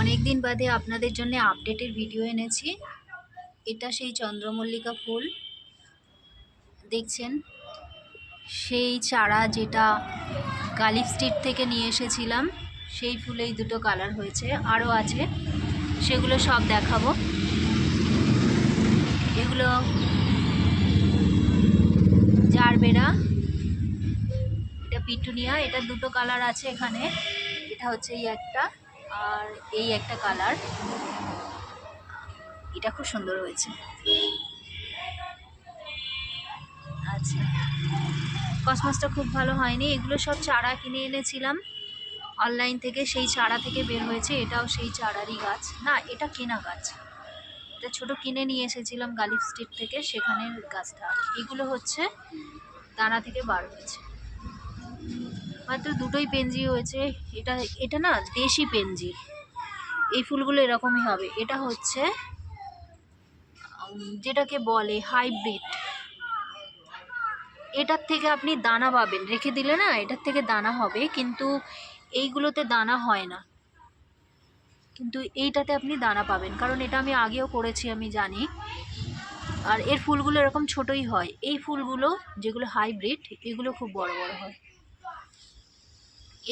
অনেক দিন বাদে আপনাদের জন্য আপডেটের ভিডিও এনেছি। এটা সেই চন্দ্রমল্লিকা ফুল। দেখছেন? সেই চারা যেটা গালিফ স্ট্রিট থেকে নিয়ে এসেছিলাম, সেই ফুলেই দুটো কালার হয়েছে। আরও আছে। সেগুলো সব দেখাবো। এগুলো জারবেরা, এটা পিটুনিয়া, এটা দুটো কালার আছে এখানে। এটা হচ্ছে এই একটা। আর এই একটা কালার। এটা খুব সুন্দর হয়েছে। আচ্ছা। কসমসটা খুব ভালো হয়নি। এগুলো সব চারা কিনে এনেছিলাম। অনলাইন থেকে সেই চারা থেকে বের হয়েছে। এটাও সেই চারারই গাছ। না, এটা কেনা গাছ। এটা ছোট কিনে নিয়ে এসেছিলাম গালিফ স্ট্রিট থেকে। সেখানের গাছটা। এগুলো হচ্ছে দানা থেকে বার হয়েছে। মাত্র দুটোই পেনজি হয়েছে। এটা এটা না দেশি পেনজি। এই ফুলগুলো এরকমই হবে। এটা হচ্ছে যেটাকে বলে হাইব্রিড। এটার থেকে আপনি দানা পাবেন। রেখে দিলে না এটার থেকে দানা হবে, কিন্তু এইগুলোতে দানা হয় না। কিন্তু এইটাতে আপনি দানা পাবেন। কারণ এটা আমি আগেও করেছি, আমি জানি। আর এর ফুলগুলো এরকম ছোটই হয়। এই ফুলগুলো যেগুলো হাইব্রিড, এগুলো খুব বড় বড় হয়।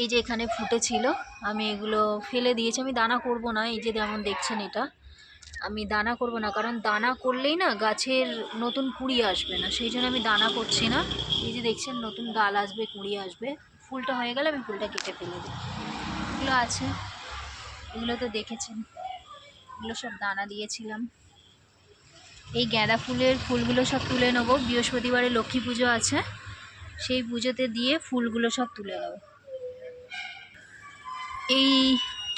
এই যে এখানে ফুটেছিল, আমি এগুলো ফেলে দিয়েছি। আমি দানা করব না, এই যে যেমন দেখছেন এটা। আমি দানা করব না, কারণ দানা করলেই না গাছের নতুন কুড়ি আসবে না, সেই জন্য আমি দানা করছি না। এই যে দেখছেন, নতুন ডাল আসবে, কুড়ি আসবে। ফুলটা হয়ে গেলে আমি ফুলটা কেটে ফেলে দিই। এগুলো আছে, এগুলো তো দেখেছেন। এগুলো সব দানা দিয়েছিলাম। এই গাঁদা ফুলের ফুলগুলো সব তুলে নেব। বৃহস্পতিবারে লক্ষ্মী পুজো আছে, সেই পুজোতে দিয়ে ফুলগুলো সব তুলে নেব। এই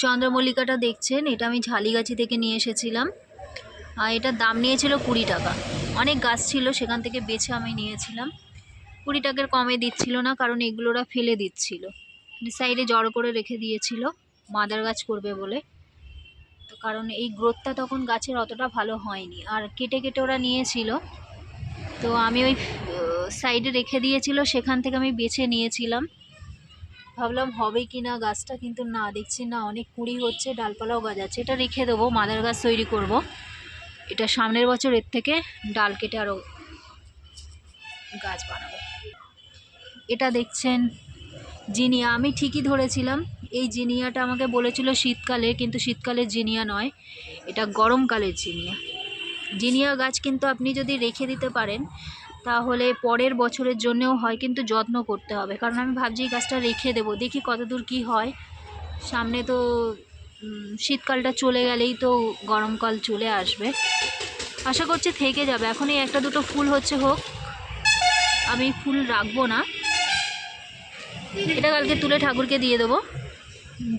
চন্দ্রমল্লিকাটা দেখছেন, এটা আমি ঝালিগাছি থেকে নিয়ে এসেছিলাম। আর এটার দাম নিয়েছিল কুড়ি টাকা। অনেক গাছ ছিল, সেখান থেকে বেছে আমি নিয়েছিলাম। কুড়ি টাকার কমে দিচ্ছিল না, কারণ এগুলো ওরা ফেলে দিচ্ছিল। সাইডে জড়ো করে রেখে দিয়েছিল, মাদার গাছ করবে বলে। তো কারণ এই গ্রোথটা তখন গাছের অতটা ভালো হয়নি। আর কেটে কেটে ওরা নিয়েছিল। তো আমি ওই সাইডে রেখে দিয়েছিল, সেখান থেকে আমি বেছে নিয়েছিলাম। ভাবলাম হবে কি না, গাছটা কিন্তু না, দেখছি না, অনেক কুড়ি হচ্ছে, ডালপালাও গজাচ্ছে এটা রেখে দেবো, মাদার গাছ তৈরি করব। এটা সামনের বছর এর থেকে ডাল কেটে আরও গাছ বানাবো। এটা দেখছেন জিনিয়া, আমি ঠিকই ধরেছিলাম। এই জিনিয়াটা আমাকে বলেছিল শীতকালে, কিন্তু শীতকালে জিনিয়া নয়, এটা গরমকালের জিনিয়া। জিনিয়া গাছ কিন্তু আপনি যদি রেখে দিতে পারেন তাহলে পরের বছরের জন্যেও হয় কিন্তু যত্ন করতে হবে। কারণ আমি ভাবছি এই গাছটা রেখে দেবো। দেখি কতদূর কি হয়। সামনে তো শীতকালটা চলে গেলেই তো গরমকাল চলে আসবে। আশা করছি থেকে যাবে। এখন এই একটা দুটো ফুল হচ্ছে হোক, আমি ফুল রাখব না। এটা কালকে তুলে ঠাকুরকে দিয়ে দেবো।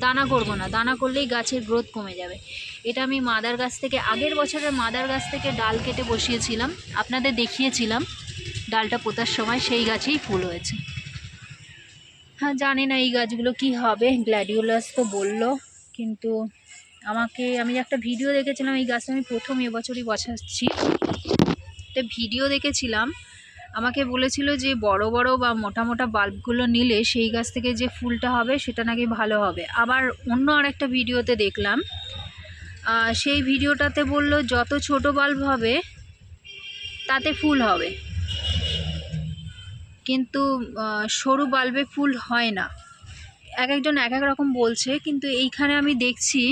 দানা করব না। দানা করলেই গাছের গ্রোথ কমে যাবে। এটা আমি মাদার গাছ থেকে, আগের বছরের মাদার গাছ থেকে ডাল কেটে বসিয়েছিলাম। আপনাদের দেখিয়েছিলাম। ডালটা পোতার সময় সেই গাছেই ফুল হয়েছে। হ্যাঁ জানি না এই গাছগুলো কি হবে, গ্ল্যাডিওলাস তো বলল, কিন্তু আমাকে, আমি একটা ভিডিও দেখেছিলাম এই গাছটা আমি প্রথম এবছরই বসাচ্ছি। একটা ভিডিও দেখেছিলাম, আমাকে বলেছিল যে বড় বড় বা মোটা মোটা বাল্বগুলো নিলে সেই গাছ থেকে যে ফুলটা হবে সেটা নাকি ভালো হবে। আবার অন্য আরেকটা ভিডিওতে দেখলাম সেই ভিডিওটাতে বলল যত ছোট বাল্ব হবে তাতে ফুল হবে। কিন্তু সরু বাল্বে ফুল হয় না। এক একজন এক এক রকম বলছে, কিন্তু এইখানে আমি দেখছি,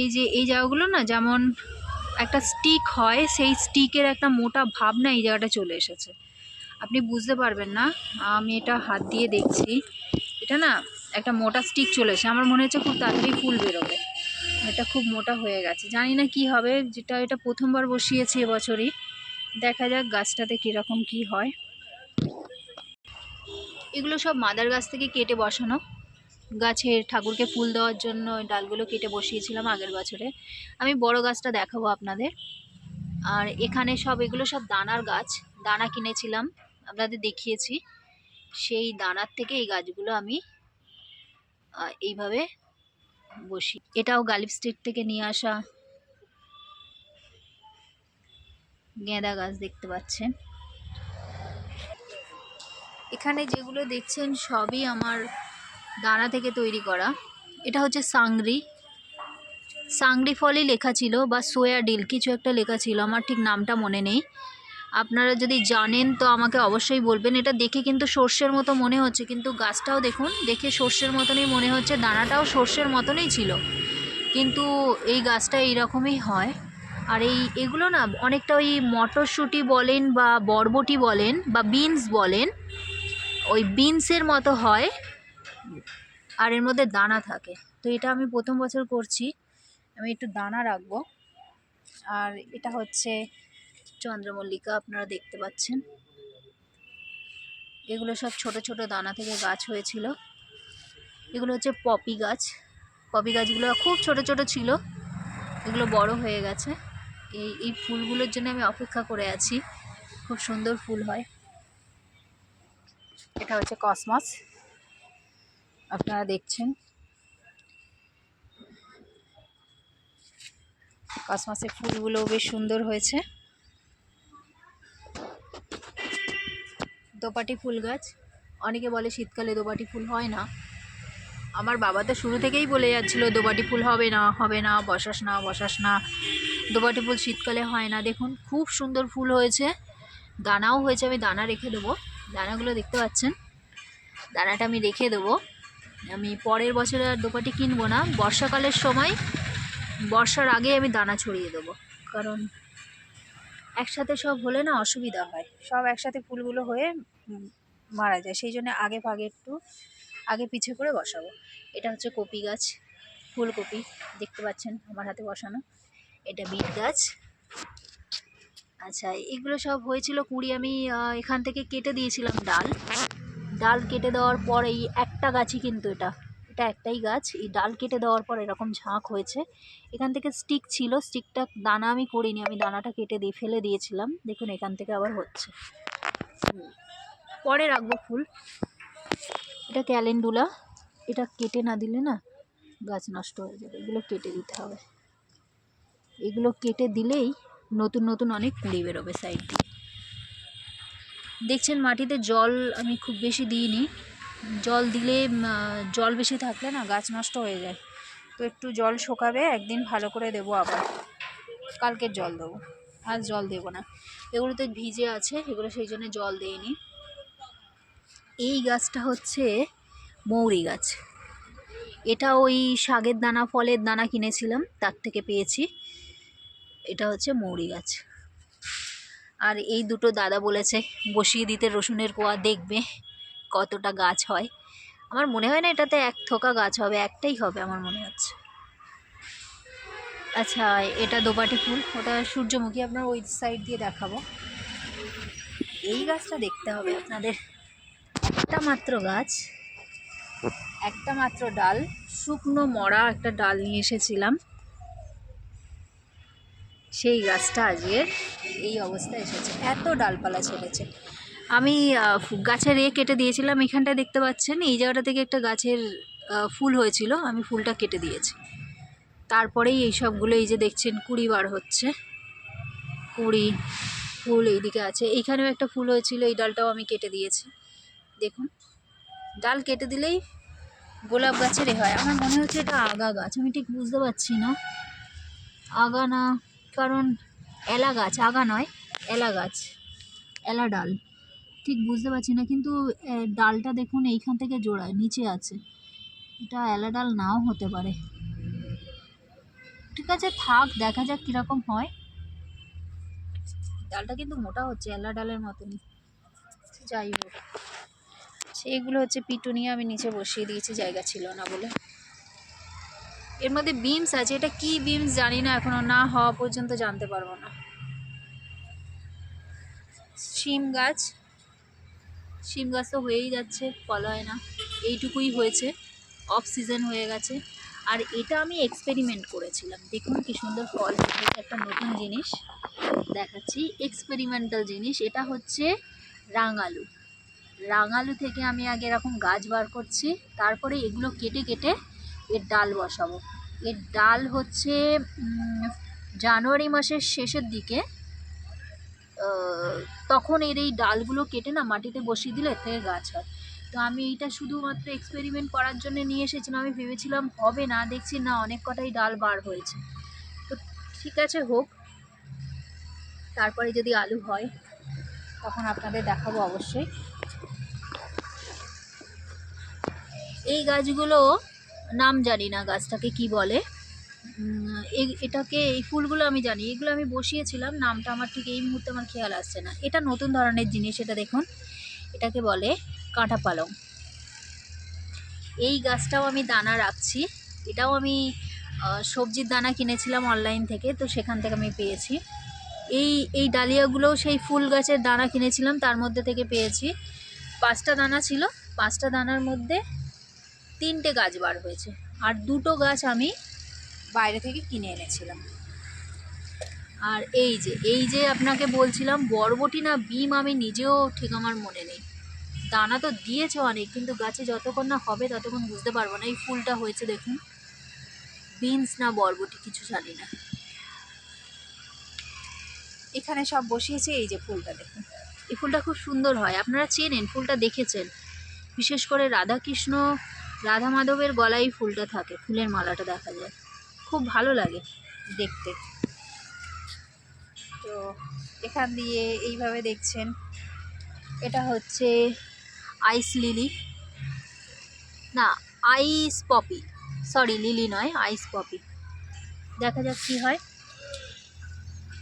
এই যে, এই জায়গাগুলো না, যেমন একটা স্টিক হয়, সেই স্টিকের একটা মোটা ভাব না এই জায়গাটা চলে এসেছে। আপনি বুঝতে পারবেন না, আমি এটা হাত দিয়ে দেখছি। এটা না, একটা মোটা স্টিক চলে এসে আমার মনে হচ্ছে খুব তাড়াতাড়ি ফুল বেরোবে। এটা খুব মোটা হয়ে গেছে। জানি না কি হবে, যেটা এটা প্রথমবার বসিয়েছি এবছরই। দেখা যাক গাছটাতে কীরকম কি হয়। এগুলো সব মাদার গাছ থেকে কেটে বসানো। গাছের ঠাকুরকে ফুল দেওয়ার জন্য ডালগুলো কেটে বসিয়েছিলাম আগের বছরে। আমি বড় গাছটা দেখাবো আপনাদের। আর এখানে সব, এগুলো সব দানার গাছ। দানা কিনেছিলাম, আপনাদের দেখিয়েছি। সেই দানার থেকে এই গাছগুলো আমি এইভাবে বসি। এটাও গালিব স্ট্রিট থেকে নিয়ে আসা গেঁদা গাছ দেখতে পাচ্ছেন। এখানে যেগুলো দেখছেন সবই আমার দানা থেকে তৈরি করা। এটা হচ্ছে সাংরি। সাংরি ফলই লেখা ছিল, বা সোয়া ডিল, কিছু একটা লেখা ছিল, আমার ঠিক নামটা মনে নেই। আপনারা যদি জানেন তো আমাকে অবশ্যই বলবেন। এটা দেখে কিন্তু সর্ষের মতো মনে হচ্ছে, কিন্তু গাছটাও দেখুন, দেখে সর্ষের মতনই মনে হচ্ছে, দানাটাও সর্ষের মতনই ছিল। কিন্তু এই গাছটা এইরকমই হয়। আর এই, এগুলো না অনেকটা ওই মটরশুঁটি বলেন, বা বরবটি বলেন, বা বিনস বলেন ওই বিনসের মতো হয় আর এর মধ্যে দানা থাকে। তো এটা আমি প্রথম বছর করছি। আমি একটু দানা রাখব। আর এটা হচ্ছে চন্দ্রমল্লিকা, আপনারা দেখতে পাচ্ছেন। এগুলো সব ছোট ছোট দানা থেকে গাছ হয়েছিল। এগুলো হচ্ছে পপি গাছ। পপি গাছগুলো খুব ছোট ছোট ছিল। এগুলো বড় হয়ে গেছে। এই এই ফুলগুলোর জন্য আমি অপেক্ষা করে আছি। খুব সুন্দর ফুল হয়। এটা হচ্ছে কসমস। আপনারা দেখছেন। কসমাসের ফুলগুলো বেশ সুন্দর হয়েছে। দোপাটি ফুল গাছ। অনেকে বলে শীতকালে দোপাটি ফুল হয় না। আমার বাবা তো শুরু থেকেই বলে যাচ্ছিল, দোপাটি ফুল হবে না হবে না, বসাস না বসাস না। দোপাটি ফুল শীতকালে হয় না। দেখুন, খুব সুন্দর ফুল হয়েছে। দানাও হয়েছে, আমি দানা রেখে দেবো। দানাগুলো দেখতে পাচ্ছেন। দানাটা আমি রেখে দেবো। আমি পরের বছরে আর দোপাটি কিনবো না। বর্ষাকালের সময় বর্ষার আগে আমি দানা ছড়িয়ে দেবো। কারণ একসাথে সব হলে না অসুবিধা হয়। সব একসাথে ফুলগুলো হয়ে মারা যায়। সেই জন্য আগে ভাগে একটু, আগে পিছে করে বসাবো। এটা হচ্ছে কপি গাছ, ফুলকপি। দেখতে পাচ্ছেন আমার হাতে বসানো। এটা বিট গাছ। আচ্ছা এগুলো সব হয়েছিল কুড়ি, আমি এখান থেকে কেটে দিয়েছিলাম ডাল। ডাল কেটে দেওয়ার পর এই একটা গাছই কিন্তু এটা এটা একটাই গাছ। এই ডাল কেটে দেওয়ার পর এরকম ঝাঁক হয়েছে। এখান থেকে স্টিক ছিল, স্টিকটা দানা আমি করিনি, আমি দানাটা কেটে দিয়ে ফেলে দিয়েছিলাম। দেখুন, এখান থেকে আবার হচ্ছে। পরে রাখব ফুল। এটা ক্যালেন্ডুলা, এটা কেটে না দিলে না গাছ নষ্ট হয়ে যাবে, এগুলো কেটে দিতে হবে। এগুলো কেটে দিলেই নতুন নতুন অনেক কুড়ি বেরোবে সাইড দিয়ে। দেখছেন মাটিতে জল আমি খুব বেশি দিইনি। জল দিলে জল বেশি থাকলে না গাছ নষ্ট হয়ে যায়। তো একটু জল শোকাবে, একদিন ভালো করে দেবো আবার। কালকের জল দেবো, আজ জল দেবো না। এগুলোতে ভিজে আছে, এগুলো সেই জন্য জল দেইনি। এই গাছটা হচ্ছে মৌরি গাছ। এটা ওই শাকের দানা, ফলের দানা কিনেছিলাম, তার থেকে পেয়েছি। এটা হচ্ছে মৌরি গাছ। আর এই দুটো দাদা বলেছে, বসিয়ে দিতে রসুনের কোয়া, দেখবে কতটা গাছ হয়। আমার মনে হয় না এটাতে এক থোকা গাছ হবে, একটাই হবে আমার মনে হচ্ছে। আচ্ছা এটা দোপাটি ফুল, ওটা সূর্যমুখী, আপনার ওই সাইড দিয়ে দেখাবো। এই গাছটা দেখতে হবে আপনাদের। একটা মাত্র গাছ, একটা মাত্র ডাল, শুকনো মরা একটা ডাল নিয়ে এসেছিলাম। সেই গাছটা আজকের এই অবস্থায় এসেছে। এত ডালপালা ছেড়েছে। আমি গাছের এ কেটে দিয়েছিলাম এখানটা দেখতে পাচ্ছেন, এই জায়গাটা থেকে একটা গাছের ফুল হয়েছিল, আমি ফুলটা কেটে দিয়েছি। তারপরেই এই সবগুলো, এই যে দেখছেন, কুড়ি বার হচ্ছে। কুড়ি ফুল এইদিকে আছে। এইখানেও একটা ফুল হয়েছিল, এই ডালটাও আমি কেটে দিয়েছি। দেখুন, ডাল কেটে দিলেই গোলাপ গাছের এ হয়। আমার মনে হচ্ছে এটা আগা গাছ, আমি ঠিক বুঝতে পারছি না। আগা না। কারণ এলা গাছ, আগা নয়, এলা গাছ, এলা ডাল। ঠিক বুঝতে পারছি না, কিন্তু ডালটা দেখুন এইখান থেকে জোড়ায়, নিচে আছে। এটা এলা ডাল নাও হতে পারে। ঠিক আছে, থাক, দেখা যাক কীরকম হয়। ডালটা কিন্তু মোটা হচ্ছে, এলা ডালের মতনই। যাই হোক। সেইগুলো হচ্ছে পিটুনিয়া আমি নিচে বসিয়ে দিয়েছি, জায়গা ছিল না বলে। এর মধ্যে বিমস আছে, এটা কি বিমস জানি না, এখনও না হওয়া পর্যন্ত জানতে পারব না। শিম গাছ শিম গাছ তো হয়েই যাচ্ছে, ফল হয় না, এইটুকুই হয়েছে অফ সিজন হয়ে গেছে। আর এটা আমি এক্সপেরিমেন্ট করেছিলাম, দেখুন কি সুন্দর ফল একটা নতুন জিনিস দেখাচ্ছি এক্সপেরিমেন্টাল জিনিস, এটা হচ্ছে রাঙালু। রাঙালু থেকে আমি আগে এরকম গাছ বার করছি, তারপরে এগুলো কেটে কেটে এর ডাল বসাবো। এর ডাল হচ্ছে জানুয়ারি মাসের শেষের দিকে তখন এর এই ডালগুলো কেটে না মাটিতে বসিয়ে দিলে থেকে গাছ হয়। তো আমি এইটা শুধুমাত্র এক্সপেরিমেন্ট করার জন্য নিয়ে এসেছিলাম। আমি ভেবেছিলাম হবে না, দেখছি না, অনেক কটাই ডাল বার হয়েছে। তো ঠিক আছে, হোক। তারপরে যদি আলু হয়, তখন আপনাদের দেখাবো অবশ্যই। এই গাছগুলো নাম জানি না গাছটাকে কি বলে। এটাকে, এই ফুলগুলো আমি জানি, এগুলো আমি বসিয়েছিলাম, নামটা আমার ঠিক এই মুহূর্তে আমার খেয়াল আসছে না। এটা নতুন ধরনের জিনিস, এটা দেখুন, এটাকে বলে কাঁটা পালং। এই গাছটাও আমি দানা রাখছি, এটাও আমি সবজির দানা কিনেছিলাম অনলাইন থেকে, তো সেখান থেকে আমি পেয়েছি। এই এই ডালিয়াগুলোও সেই ফুল গাছের দানা কিনেছিলাম, তার মধ্যে থেকে পেয়েছি। পাঁচটা দানা ছিল, পাঁচটা দানার মধ্যে তিনটে গাছ বার হয়েছে। আর দুটো গাছ আমি বাইরে থেকে কিনে এনেছিলাম। আর এই যে এই যে আপনাকে বলছিলাম, বরবটি না বিম আমি নিজেও ঠিক আমার মনে নেই। দানা তো দিয়েছে অনেক, কিন্তু গাছে যতক্ষণ না হবে ততক্ষণ বুঝতে পারব না, এই ফুলটা হয়েছে দেখুন। বিনস না বরবটি, কিছু জানি না। এখানে সব বসিয়েছে, এই যে ফুলটা দেখুন। এই ফুলটা খুব সুন্দর হয়, আপনারা চেনেন, ফুলটা দেখেছেন। বিশেষ করে রাধাকৃষ্ণ রাধা মাধবের গলায় ফুলটা থাকে, ফুলের মালাটা দেখা যায়। খুব ভালো লাগে দেখতে। তো এখান দিয়ে এইভাবে দেখছেন, এটা হচ্ছে আইস লিলি। না, আইস পপি। সরি, লিলি নয়, আইস পপি। দেখা যাক কী হয়।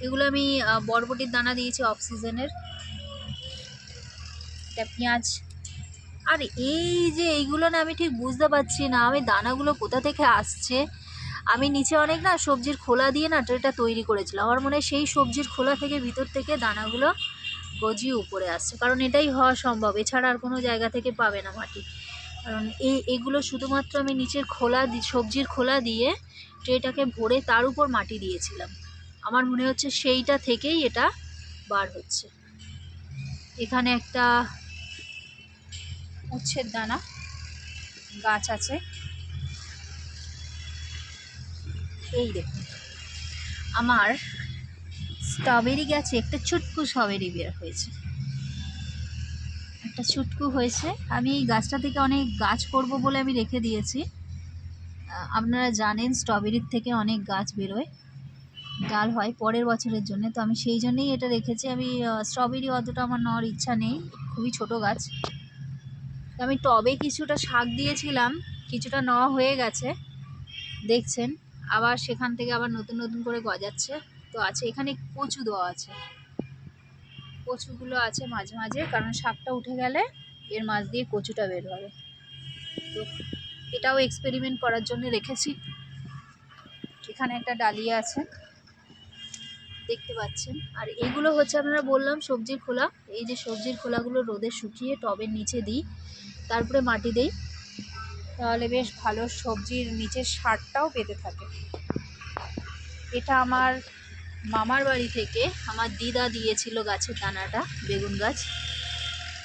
এগুলো আমি বরবটির দানা দিয়েছি অক্সিজেনের। সিজনের এটা পেঁয়াজ আর এই যে এইগুলো না আমি ঠিক বুঝতে পারছি না। আমি দানাগুলো কোথা থেকে আসছে? আমি নিচে অনেক না সবজির খোলা দিয়ে না ট্রেটা তৈরি করেছিলাম। আমার মনে সেই সবজির খোলা থেকে ভিতর থেকে দানাগুলো গজিয়ে উপরে আসছে। কারণ এটাই হওয়া সম্ভব। এছাড়া আর কোনো জায়গা থেকে পাবে না মাটি। কারণ এই, এগুলো শুধুমাত্র আমি নিচের খোলা সবজির খোলা দিয়ে ট্রেটাকে ভরে তার উপর মাটি দিয়েছিলাম। আমার মনে হচ্ছে সেইটা থেকেই এটা বার হচ্ছে। এখানে একটা উচ্ছের দানা গাছ আছে। এই দেখুন, আমার স্ট্রবেরি গাছে একটা ছুটকু স্ট্রবেরি বের হয়েছে। একটা ছুটকু হয়েছে। আমি এই গাছটা থেকে অনেক গাছ করব বলে আমি রেখে দিয়েছি। আপনারা জানেন স্ট্রবেরির থেকে অনেক গাছ বেরোয়। ডাল হয় পরের বছরের জন্য, তো আমি সেই জন্যেই এটা রেখেছি। আমি স্ট্রবেরি অতটা আমার নেওয়ার ইচ্ছা নেই। খুবই ছোট গাছ। আমি টবে কিছুটা শাক দিয়েছিলাম, কিছুটা নেওয়া হয়ে গেছে। দেখছেন, আবার সেখান থেকে আবার নতুন নতুন করে গজাচ্ছে। তো আছে, এখানে কচু দেওয়া আছে। কচুগুলো আছে মাঝে মাঝে, কারণ শাকটা উঠে গেলে এর মাছ দিয়ে কচুটা বের হবে। তো এটাও এক্সপেরিমেন্ট করার জন্য রেখেছি। এখানে একটা ডালিয়া আছে, দেখতে পাচ্ছেন। আর এগুলো হচ্ছে, আপনারা বললাম সবজির খোলা। এই যে সবজির খোলাগুলো রোদে শুকিয়ে টবের নিচে দিই। তারপরে মাটি দেই। তাহলে বেশ ভালো সবজির নিচের সারটাও পেতে থাকে। এটা আমার মামার বাড়ি থেকে আমার দিদা দিয়েছিল গাছের দানাটা, বেগুন গাছ।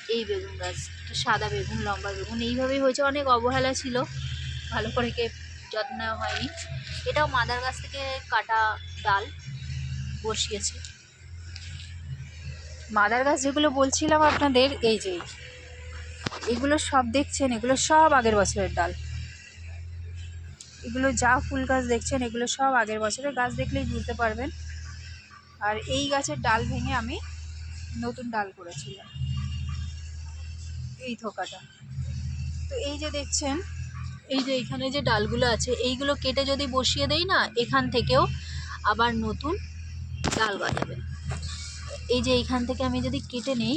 এই বেগুন গাছ সাদা বেগুন, লম্বা বেগুন, এইভাবেই হয়েছে। অনেক অবহেলা ছিল, ভালো করে কে যত্ন হয়নি। এটাও মাদার গাছ থেকে কাটা ডাল বসিয়েছে। মাদার গাছ যেগুলো বলছিলাম আপনাদের, এই যে এগুলো সব দেখছেন, এগুলো সব আগের বছরের ডাল। এগুলো যা ফুল গাছ দেখছেন, এগুলো সব আগের বছরের গাছ দেখলেই বুঝতে পারবেন। আর এই গাছের ডাল ভেঙে আমি নতুন ডাল করেছিলাম। এই থোকাটা। তো এই যে দেখছেন, এই যে এখানে যে ডালগুলো আছে, এইগুলো কেটে যদি বসিয়ে দেই না, এখান থেকেও আবার নতুন ডাল গজাবে এই যে এইখান থেকে আমি যদি কেটে নেই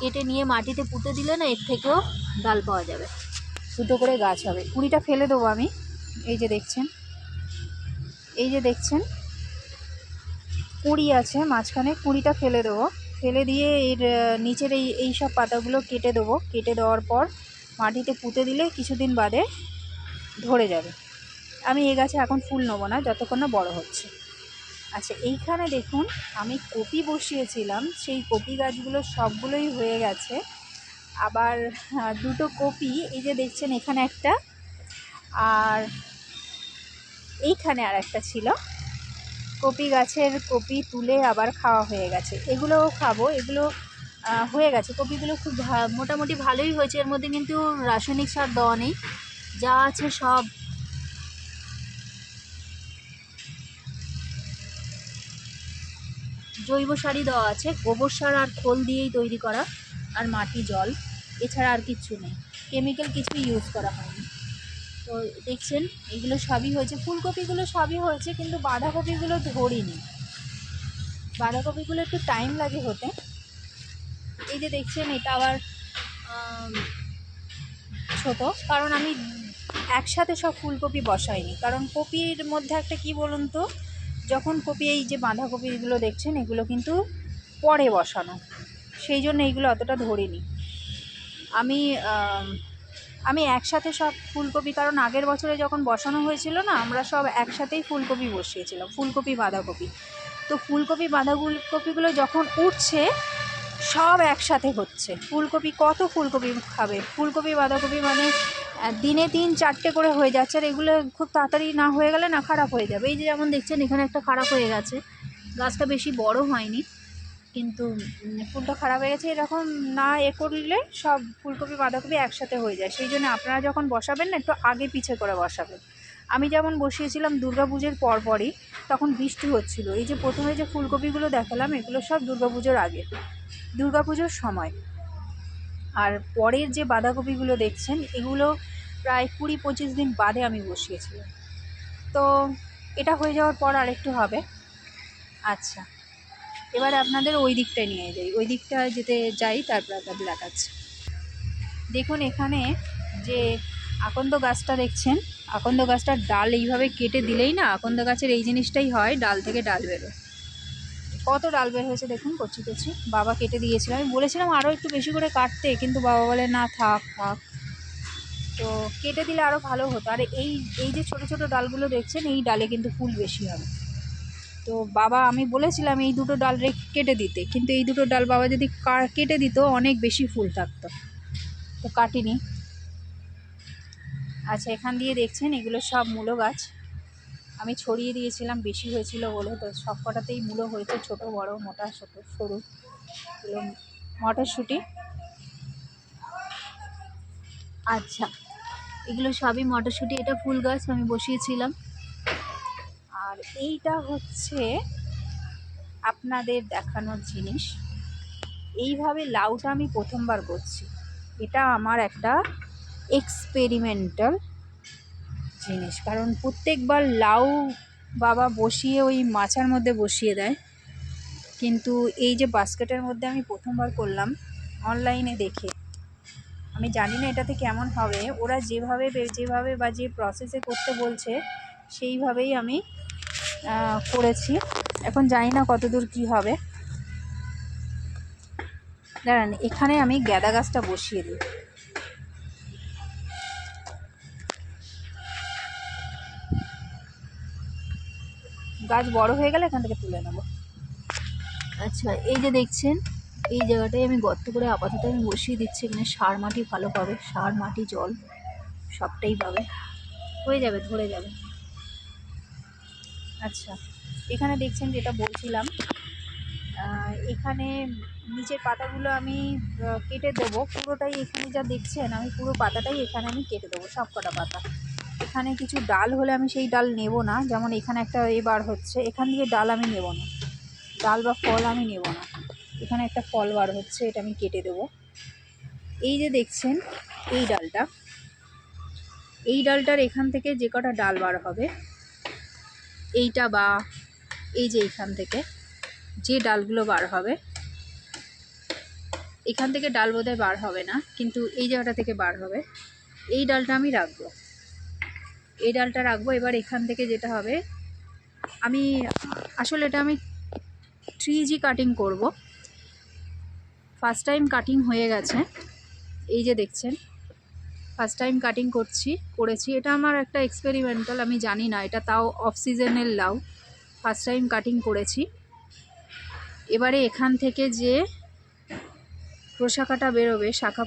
কেটে নিয়ে মাটিতে পুঁতে দিলে না এর থেকেও ডাল পাওয়া যাবে। দুটো করে গাছ হবে। কুড়িটা ফেলে দেবো আমি। এই যে দেখছেন। এই যে দেখছেন। কুড়ি আছে, মাঝখানে কুড়িটা ফেলে দেবো। ফেলে দিয়ে এর নিচের এই এই সব পাতাগুলো কেটে দেবো। কেটে দেওয়ার পর মাটিতে পুঁতে দিলে কিছুদিন বাদে ধরে যাবে। আমি এ গাছে এখন ফুল নেব না, যতক্ষণ না বড় হচ্ছে। আচ্ছা এইখানে দেখুন, আমি কপি বসিয়েছিলাম। সেই কপি গাছগুলো সবগুলোই হয়ে গেছে। আবার দুটো কপি, এই যে দেখছেন এখানে একটা, আর এইখানে আর একটা ছিল। কপি গাছের কপি তুলে আবার খাওয়া হয়ে গেছে। এগুলোও খাব, এগুলো হয়ে গেছে। কপিগুলো খুব মোটামুটি ভালোই হয়েছে। এর মধ্যে কিন্তু রাসায়নিক সার দেওয়া নেই। যা আছে সব জৈব সারই দেওয়া আছে। গোবর সার আর খোল দিয়েই তৈরি করা আর মাটি, জল, এছাড়া আর কিচ্ছু নেই। কেমিক্যাল কিছু ইউজ করা হয়নি। তো দেখছেন, এগুলো সবই হয়েছে। ফুলকপিগুলো সবই হয়েছে, কিন্তু বাঁধাকপিগুলো ধরিনি। বাঁধাকপিগুলো একটু টাইম লাগে হতে। এই যে দেখছেন, এটা আবার ছোট। কারণ আমি একসাথে সব ফুলকপি বসাইনি। কারণ কপির মধ্যে একটা কি বলুন তো? যখন কপি, এই যে বাঁধাকপিগুলো দেখছেন, এগুলো কিন্তু পরে বসানো। সেই জন্য এইগুলো অতটা ধরিনি। আমি আমি একসাথে সব ফুলকপি, কারণ আগের বছরে যখন বসানো হয়েছিল না, আমরা সব একসাথেই ফুলকপি বসিয়েছিলাম, ফুলকপি, বাঁধাকপি। তো ফুলকপি, বাঁধাকপিগুলো যখন উঠছে, সব একসাথে হচ্ছে। ফুলকপি কত ফুলকপি খাবে? ফুলকপি, বাঁধাকপি মানে দিনে তিন, চারটে করে হয়ে যাচ্ছে। আর এগুলো খুব তাড়াতাড়ি না হয়ে গেলে না খারাপ হয়ে যাবে। এই যে যেমন দেখছেন, এখানে একটা খারাপ হয়ে গেছে। গাছটা বেশি বড় হয়নি, কিন্তু ফুলটা খারাপ হয়ে গেছে। এরকম না এ করলে সব ফুলকপি, বাঁধাকপি একসাথে হয়ে যায়। সেই জন্য আপনারা যখন বসাবেন না, একটু আগে পিছে করে বসাবেন। আমি যেমন বসিয়েছিলাম দুর্গাপুজোর পরপরই, তখন বৃষ্টি হচ্ছিল। এই যে প্রথমে যে ফুলকপিগুলো দেখালাম, এগুলো সব দুর্গাপুজোর আগে। দুর্গাপুজোর সময়। আর পরের যে বাঁধাকপিগুলো দেখছেন, এগুলো প্রায় কুড়ি পঁচিশ দিন বাদে আমি বসিয়েছিলাম। তো এটা হয়ে যাওয়ার পর আরেকটু হবে। আচ্ছা এবার আপনাদের ওই দিকটায় নিয়ে যাই। ওই দিকটায় যেতে যাই, তারপর আপনাদের দেখাচ্ছি। দেখুন এখানে যে আকন্দ গাছটা দেখছেন, আকন্দ গাছটার ডাল এইভাবে কেটে দিলেই না, আকন্দ গাছের এই জিনিসটাই হয়, ডাল থেকে ডাল বেরোয়। কত ডাল বের হয়েছে দেখুন, কচি কচি। বাবা কেটে দিয়েছিল। আমি বলেছিলাম আরও একটু বেশি করে কাটতে, কিন্তু বাবা বলে, না, থাক থাক। তো কেটে দিলে আরও ভালো হতো। আর এই এই যে ছোট ছোট ডালগুলো দেখছেন, এই ডালে কিন্তু ফুল বেশি হবে। তো বাবা, আমি বলেছিলাম এই দুটো ডাল কেটে দিতে, কিন্তু এই দুটো ডাল বাবা যদি কেটে দিত, অনেক বেশি ফুল থাকতো। তো কাটিনি। আচ্ছা এখান দিয়ে দেখছেন, এগুলো সব মূলো গাছ। আমি ছড়িয়ে দিয়েছিলাম, বেশি হয়েছিল বলে। তো সব কটাতেই মূলো হয়েছে, ছোট, বড়, মোটা, ছোট, সরু। এগুলো মটরশুঁটি। আচ্ছা এগুলো সবই মটরশুঁটি। এটা ফুল গাছ, আমি বসিয়েছিলাম। আর এইটা হচ্ছে আপনাদের দেখানোর জিনিস। এইভাবে লাউটা আমি প্রথমবার করছি। এটা আমার একটা এক্সপেরিমেন্টাল জিনিস। কারণ প্রত্যেকবার লাউ বাবা বসিয়ে ওই মাছার মধ্যে বসিয়ে দেয়। কিন্তু এই যে বাস্কেটের মধ্যে আমি প্রথমবার করলাম, অনলাইনে দেখে। আমি জানি না এটাতে কেমন হবে। ওরা যেভাবে যেভাবে বা যে প্রসেসে করতে বলছে, সেইভাবেই আমি করেছি। এখন জানি না কতদূর কী হবে। দাঁড়ান, এখানে আমি গ্যাদা গাছটা বসিয়ে দিই। গাছ বড় হয়ে গেলে এখান থেকে তুলে নেব। আচ্ছা এই যে দেখছেন, এই জায়গাটায় আমি গর্ত করে আপাতত আমি বসিয়ে দিচ্ছি, এখানে সার মাটি ভালো পাবে, সার, মাটি, জল, সবটাই পাবে। হয়ে যাবে, ধরে যাবে। আচ্ছা এখানে দেখছেন যেটা বলছিলাম এখানে নিচের পাতাগুলো আমি কেটে দেবো। পুরোটাই এখানে যা দেখছেন, আমি পুরো পাতাটাই এখানে আমি কেটে দেবো সব কটা পাতা। এখানে কিছু ডাল হলে আমি সেই ডাল নেব না। যেমন এখানে একটা এবার হচ্ছে, এখান দিয়ে ডাল আমি নেব না। ডাল বা ফল আমি নেব না। এখানে একটা ফল বার হচ্ছে, এটা আমি কেটে দেবো। এই যে দেখছেন, এই ডালটা। এই ডালটার এখান থেকে যে কটা ডাল বার হবে, এইটা বা এই যে এখান থেকে যে ডালগুলো বার হবে, এখান থেকে ডাল বোধহয় বার হবে না, কিন্তু এই জায়গাটা থেকে বার হবে। এই ডালটা আমি রাখব। এই ডালটা রাখব এবার এখান থেকে যেটা হবে আমি আসলে এটা আমি থ্রি জি কাটিং করব। ফার্স্ট টাইম কাটিং হয়ে গেছে এই যে দেখছেন ফার্স্ট টাইম কাটিং করছি করেছি। এটা আমার একটা এক্সপেরিমেন্টাল আমি জানি না এটা তাও অফ সিজনের লাউ। ফার্স্ট টাইম কাটিং করেছি। এবারে এখান থেকে যে প্রশাখাটা বেরোবে শাখা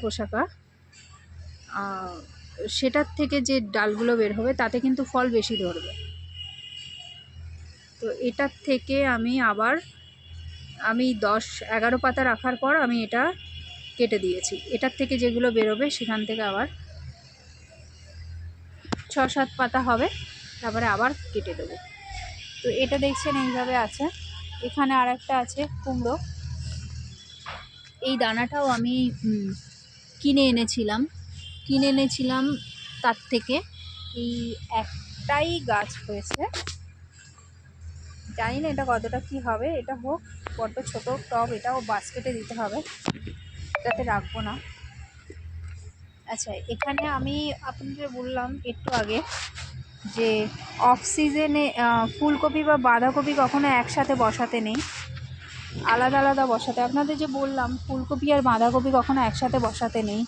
আহ, সেটার থেকে যে ডালগুলো বের হবে, তাতে কিন্তু ফল বেশি ধরবে। তো এটার থেকে আমি আবার, আমি দশ, এগারো পাতা রাখার পর আমি এটা কেটে দিয়েছি। এটার থেকে যেগুলো বেরোবে, সেখান থেকে আবার ছ, সাত পাতা হবে, তারপরে আবার কেটে দেবো। তো এটা দেখছেন এইভাবে আছে। এখানে আর একটা আছে কুমড়ো। এই দানাটাও আমি কিনে এনেছিলাম। কিনে এনেছিলাম তার থেকে। এই একটাই গাছ হয়েছে। জানি না এটা কতটা কি হবে, এটা হোক, বড্ড ছোট টব, এটাও বাস্কেটে দিতে হবে। যাতে রাখব না। আচ্ছা এখানে আমি আপনাদের বললাম একটু আগে যে অফ সিজনে ফুলকপি বা বাঁধাকপি কখনো একসাথে বসাতে নেই। আলাদা আলাদা বসাতে। আপনাদের যে বললাম, ফুলকপি আর বাঁধাকপি কখনো একসাথে বসাতে নেই।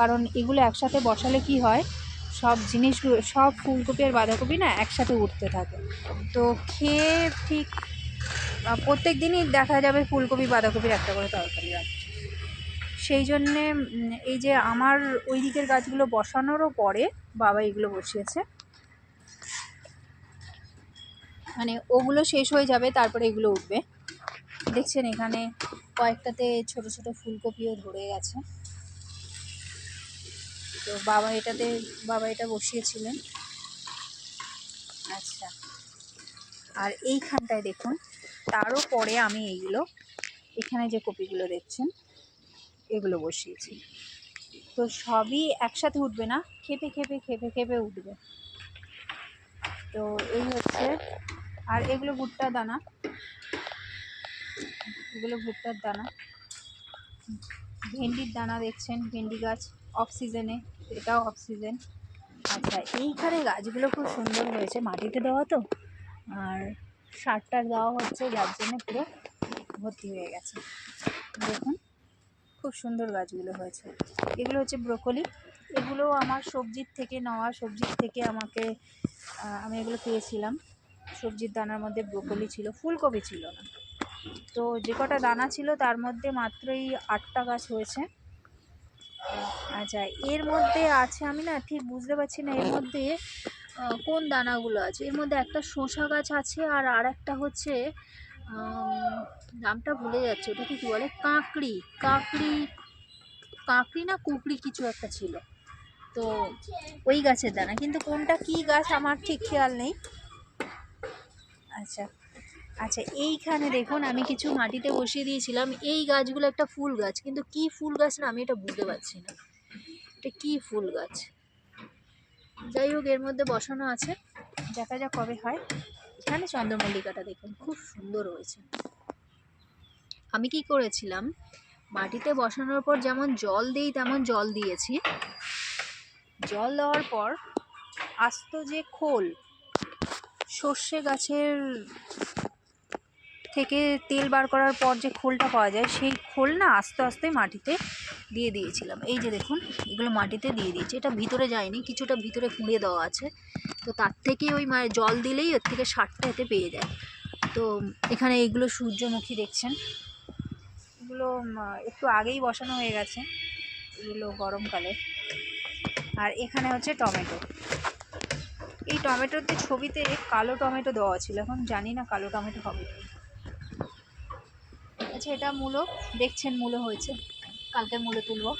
কারণ এগুলো একসাথে বসালে কি হয়? সব জিনিসগুলো, সব ফুলকপি আর বাঁধাকপি না একসাথে উঠতে থাকে। তো খেয়ে ঠিক প্রত্যেক দিনই দেখা যাবে ফুলকপি, বাঁধাকপির একটা করে তরকারি রাখছে সেই জন্যে এই যে আমার ওই দিকের গাছগুলো বসানোরও পরে বাবা এগুলো বসিয়েছে। মানে ওগুলো শেষ হয়ে যাবে, তারপরে এগুলো উঠবে। দেখছেন এখানে কয়েকটাতে ছোট ছোট ফুলকপিও ধরে গেছে। তো বাবা এটাতে, বাবা এটা বসিয়েছিলেন। আচ্ছা। আর এইখানটায় দেখুন, তারও পরে আমি এইগুলো, এখানে যে কপিগুলো দেখছেন, এগুলো বসিয়েছি। তো সবই একসাথে উঠবে না, খেপে খেপে খেপে খেপে উঠবে। তো এই হচ্ছে, আর এগুলো ভুট্টার দানা। এগুলো ভুট্টার দানা। ভেন্ডির দানা দেখছেন, ভেন্ডি গাছ। অফ সিজনে এটাও অফ সিজন আচ্ছা এইখানে গাছগুলো খুব সুন্দর হয়েছে, মাটিতে দেওয়া তো? আর সার টার দেওয়া হচ্ছে, যার জন্য পুরো ভর্তি হয়ে গেছে। দেখুন, খুব সুন্দর গাছগুলো হয়েছে। এগুলো হচ্ছে ব্রোকলি। এগুলো আমার সবজির থেকে নেওয়া, সবজির থেকে আমাকে আমি এগুলো পেয়েছিলাম। সবজির দানার মধ্যে ব্রোকলি ছিল, ফুলকপি ছিল না। তো যে কটা দানা ছিল, তার মধ্যে মাত্রই আটটা গাছ হয়েছে। আচ্ছা এর মধ্যে আছে, আমি না ঠিক বুঝতে পারছি না, এর মধ্যে কোন দানাগুলো আছে? এর মধ্যে একটা শসা গাছ আছে আর আর একটা হচ্ছে নামটা ভুলে যাচ্ছে ওটাকে কি বলে? কাঁকড়ি কাঁকড়ি কাঁকড়ি না কুকড়ি কিছু একটা ছিল। তো ওই গাছের দানা, কিন্তু কোনটা কি গাছ আমার ঠিক খেয়াল নেই। আচ্ছা আচ্ছা এইখানে দেখুন, আমি কিছু মাটিতে বসিয়ে দিয়েছিলাম। এই গাছগুলো একটা ফুল গাছ, কিন্তু কি ফুল গাছ না, আমি এটা বুঝতে পারছি না। এটা কি ফুল গাছ? যাই হোক, এর মধ্যে বসানো আছে। দেখা যাক কবে হয়। এখানে চন্দ্রমল্লিকাটা দেখুন, খুব সুন্দর হয়েছে। আমি কি করেছিলাম, মাটিতে বসানোর পর যেমন জল দিই, তেমন জল দিয়েছি। জল দেওয়ার পর আস্ত যে খোল, সর্ষে গাছের থেকে তেল বার করার পর যে খোলটা পাওয়া যায়, সেই খোল না আস্তে আস্তে মাটিতে দিয়ে দিয়েছিলাম। এই যে দেখুন, এগুলো মাটিতে দিয়ে দিয়েছি। এটা ভিতরে যায়নি, কিছুটা ভিতরে খুঁড়ে দেওয়া আছে। তো তার থেকে ওই মা জল দিলেই ওর থেকে সারটা এতে পেয়ে যায়। তো এখানে এইগুলো সূর্যমুখী দেখছেন। এগুলো একটু আগেই বসানো হয়ে গেছে। এগুলো গরমকালে আর এখানে হচ্ছে টমেটো। এই টমেটোতে ছবিতে কালো টমেটো দেওয়া ছিল, এখন জানি না কালো টমেটো হবে কি। আচ্ছা এটা মূলো, দেখছেন মূলো হয়েছে। কালকে মূলো তুলবো।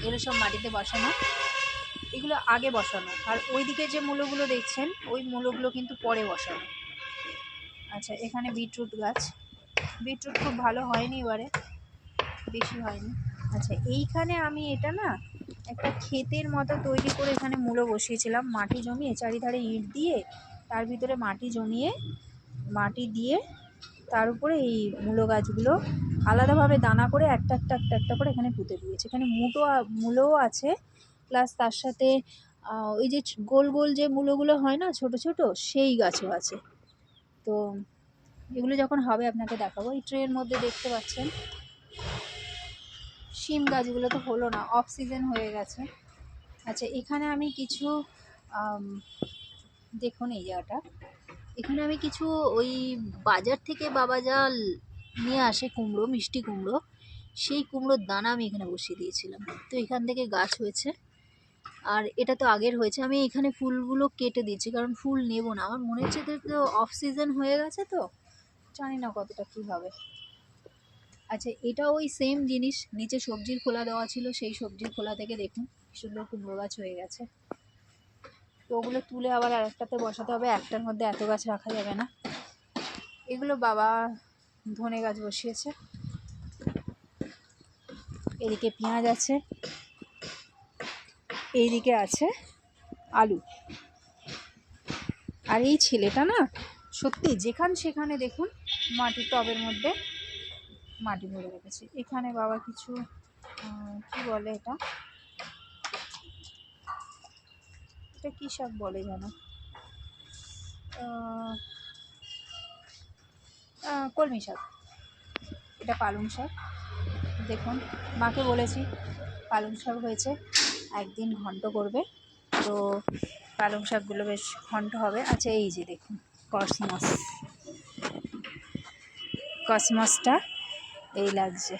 এগুলো সব মাটিতে বসানো। এগুলো আগে বসানো। আর ওইদিকে যে মূলোগুলো দেখছেন, ওই মূলোগুলো কিন্তু পরে বসানো আচ্ছা এখানে বিটরুট গাছ। বিটরুট খুব ভালো হয়নি এবারে। বেশি হয়নি। আচ্ছা এইখানে আমি এটা না একটা ক্ষেতের মতো তৈরি করে এখানে মূলো বসিয়েছিলাম। মাটি জমিয়ে, চারিধারে ইট দিয়ে, তার ভিতরে মাটি জমিয়ে, মাটি দিয়ে তার উপরে এই মূলো গাছগুলো আলাদাভাবে দানা করে একটা একটা একটা একটা করে এখানে পুঁতে দিয়েছে। এখানে মুটো মূলোও আছে প্লাস তার সাথে ওই যে গোল গোল যে মূলোগুলো হয় না, ছোট ছোট, সেই গাছও আছে। তো এগুলো যখন হবে আপনাকে দেখাবো। এই ট্রের মধ্যে দেখতে পাচ্ছেন, শিম গাছগুলো তো হলো না অফ সিজন হয়ে গেছে। আচ্ছা এখানে আমি কিছু দেখুন এই জায়গাটা। এখানে আমি কিছু ওই বাজার থেকে বাবা যা নিয়ে আসে কুমড়ো, মিষ্টি কুমড়ো, সেই কুমড়োর দানা আমি এখানে বসিয়ে দিয়েছিলাম। তো এখান থেকে গাছ হয়েছে। আর এটা তো আগের হয়েছে। আমি এখানে ফুলগুলো কেটে দিয়েছি, কারণ ফুল নেব না। আমার মনে হচ্ছে তো অফ সিজন হয়ে গেছে তো। জানি না কতটা কী হবে। আচ্ছা এটা ওই সেম জিনিস। নিচে সবজির খোলা দেওয়া ছিল। সেই সবজির খোলা থেকে দেখুন সুন্দর কুমড়ো গাছ হয়ে গেছে। তো ওগুলো তুলে আবার আর একটাতে বসাতে হবে। একটার মধ্যে এত গাছ রাখা যাবে না। এগুলো বাবা ধনে গাছ বসিয়েছে। এদিকে পেঁয়াজ আছে, এইদিকে আছে আলু। আর এই ছেলেটা না, সত্যি যেখান সেখানে দেখুন, মাটির টবের মধ্যে মাটি ভরে রেখেছে। এখানে বাবা কিছু কি বলে এটা? এটা কী শাক বলে যেন? কলমি শাক। এটা পালং শাক। দেখুন, মাকে বলেছি, পালং শাক হয়েছে, একদিন ঘন্ট করবে। তো পালং শাকগুলো বেশ ঘন্ট হবে। আচ্ছা এই যে দেখুন, কসমস। কসমসটা, এই লাগছে।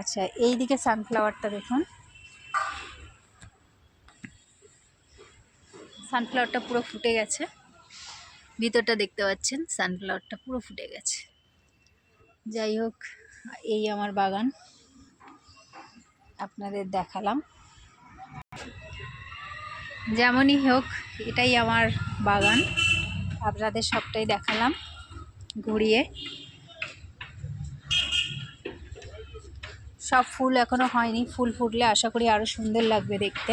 আচ্ছা এই দিকে সানফ্লাওয়ারটা দেখুন। সানফ্লাওয়ারটা পুরো ফুটে গেছে। ভিতরটা দেখতে পাচ্ছেন, সানফ্লাওয়ারটা পুরো ফুটে গেছে। যাই হোক, এই আমার বাগান। আপনাদের দেখালাম। যেমনই হোক, এটাই আমার বাগান। আপনাদের সবটাই দেখালাম ঘুরিয়ে। সব ফুল এখনও হয়নি। ফুল ফুটলে আশা করি আরও সুন্দর লাগবে দেখতে।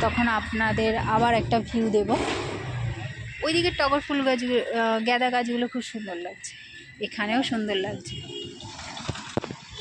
তখন আপনাদের আবার একটা ভিউ দেব। ওইদিকে টগর ফুল গাছগুলো আহ, গাঁদা গাছগুলো খুব সুন্দর লাগছে। এখানেও সুন্দর লাগছে।